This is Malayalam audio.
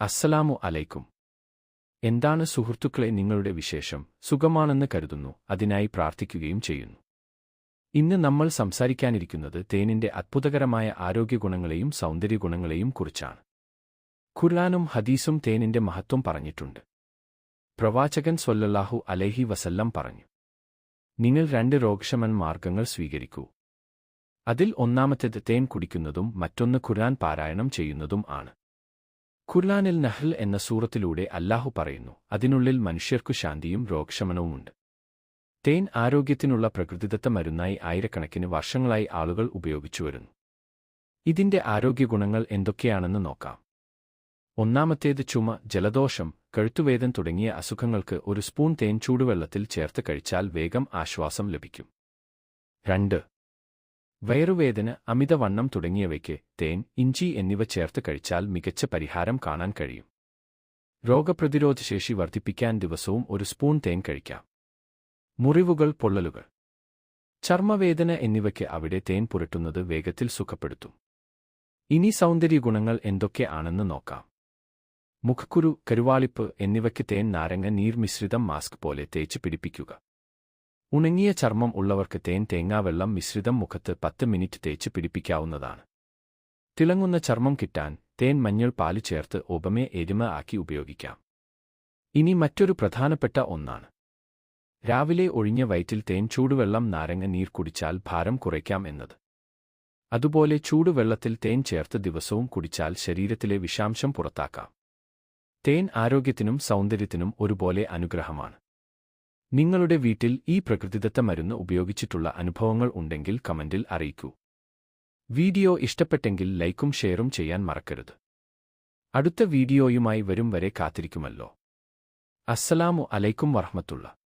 അസ്സലാമു അലൈക്കും. എന്താണ് സുഹൃത്തുക്കളെ നിങ്ങളുടെ വിശേഷം? സുഖമാണെന്ന് കരുതുന്നു അതിനായി പ്രാർത്ഥിക്കുകയും ചെയ്യുന്നു. ഇന്ന് നമ്മൾ സംസാരിക്കാനിരിക്കുന്നത് തേനിന്റെ അത്ഭുതകരമായ ആരോഗ്യഗുണങ്ങളെയും സൗന്ദര്യഗുണങ്ങളെയും കുറിച്ചാണ്. ഖുർആാനും ഹദീസും തേനിന്റെ മഹത്വം പറഞ്ഞിട്ടുണ്ട്. പ്രവാചകൻ സ്വല്ലല്ലാഹു അലൈഹി വസല്ലം പറഞ്ഞു നിങ്ങൾ രണ്ട് രോഗശമൻ മാർഗങ്ങൾ സ്വീകരിക്കൂ. അതിൽ ഒന്നാമത്തേത് തേൻ കുടിക്കുന്നതും മറ്റൊന്ന് ഖുർആൻ പാരായണം ചെയ്യുന്നതും ആണ്. ഖുർആനിൽ നഹൽ എന്ന സൂറത്തിലൂടെ അല്ലാഹു പറയുന്നു അതിനുള്ളിൽ മനുഷ്യർക്കു ശാന്തിയും രോഗശമനവുമുണ്ട് തേൻ ആരോഗ്യത്തിനുള്ള പ്രകൃതിദത്ത മരുന്നായി ആയിരക്കണക്കിന് വർഷങ്ങളായി ആളുകൾ ഉപയോഗിച്ചു വരുന്നു. ഇതിന്റെ ആരോഗ്യഗുണങ്ങൾ എന്തൊക്കെയാണെന്ന് നോക്കാം. ഒന്നാമത്തേത് ചുമ ജലദോഷം കഴുത്തുവേദൻ തുടങ്ങിയ അസുഖങ്ങൾക്ക് ഒരു സ്പൂൺ തേൻ ചൂടുവെള്ളത്തിൽ ചേർത്ത് കഴിച്ചാൽ വേഗം ആശ്വാസം ലഭിക്കും. രണ്ട് വയറുവേദന അമിതവണ്ണം തുടങ്ങിയവയ്ക്ക് തേൻ ഇഞ്ചി എന്നിവ ചേർത്ത് കഴിച്ചാൽ മികച്ച പരിഹാരം കാണാൻ കഴിയും. രോഗപ്രതിരോധശേഷി വർദ്ധിപ്പിക്കാൻ ദിവസവും ഒരു സ്പൂൺ തേൻ കഴിക്കാം. മുറിവുകൾ പൊള്ളലുകൾ. ചർമ്മവേദന എന്നിവയ്ക്ക് അവിടെ തേൻ പുരട്ടുന്നത് വേഗത്തിൽ സുഖപ്പെടുത്തും. ഇനി സൗന്ദര്യഗുണങ്ങൾ എന്തൊക്കെ ആണെന്ന് നോക്കാം. മുഖക്കുരു കരുവാളിപ്പ് എന്നിവയ്ക്ക് തേൻ നാരങ്ങ നീർ മിശ്രിതം മാസ്ക് പോലെ തേച്ച് പിടിപ്പിക്കുക. ഉണങ്ങിയ ചർമ്മം ഉള്ളവർക്ക് തേൻ തേങ്ങാവെള്ളം മിശ്രിതം മുഖത്ത് പത്ത് മിനിറ്റ് തേച്ച് പിടിപ്പിക്കാവുന്നതാണ്. തിളങ്ങുന്ന ചർമ്മം കിട്ടാൻ തേൻ മഞ്ഞൾ പാൽ ചേർത്ത് ഉപമെ എരുമ ആക്കി ഉപയോഗിക്കാം. ഇനി മറ്റൊരു പ്രധാനപ്പെട്ട ഒന്നാണ്. രാവിലെ ഒഴിഞ്ഞ വയറ്റിൽ തേൻ ചൂടുവെള്ളം നാരങ്ങ നീർ കുടിച്ചാൽ ഭാരം കുറയ്ക്കാം എന്നത്. അതുപോലെ ചൂടുവെള്ളത്തിൽ തേൻ ചേർത്ത് ദിവസവും കുടിച്ചാൽ ശരീരത്തിലെ വിഷാംശം പുറത്താക്കാം. തേൻ ആരോഗ്യത്തിനും സൗന്ദര്യത്തിനും ഒരുപോലെ അനുഗ്രഹമാണ്. നിങ്ങളുടെ വീട്ടിൽ ഈ പ്രകൃതിദത്ത മരുന്ന് ഉപയോഗിച്ചിട്ടുള്ള അനുഭവങ്ങൾ ഉണ്ടെങ്കിൽ കമന്റിൽ അറിയിക്കൂ. വീഡിയോ ഇഷ്ടപ്പെട്ടെങ്കിൽ ലൈക്കും ഷെയറും ചെയ്യാൻ മറക്കരുത്. അടുത്ത വീഡിയോയുമായി വരും വരെ കാത്തിരിക്കുമല്ലോ. അസ്സലാമു അലൈക്കും വറഹ്മത്തുള്ള.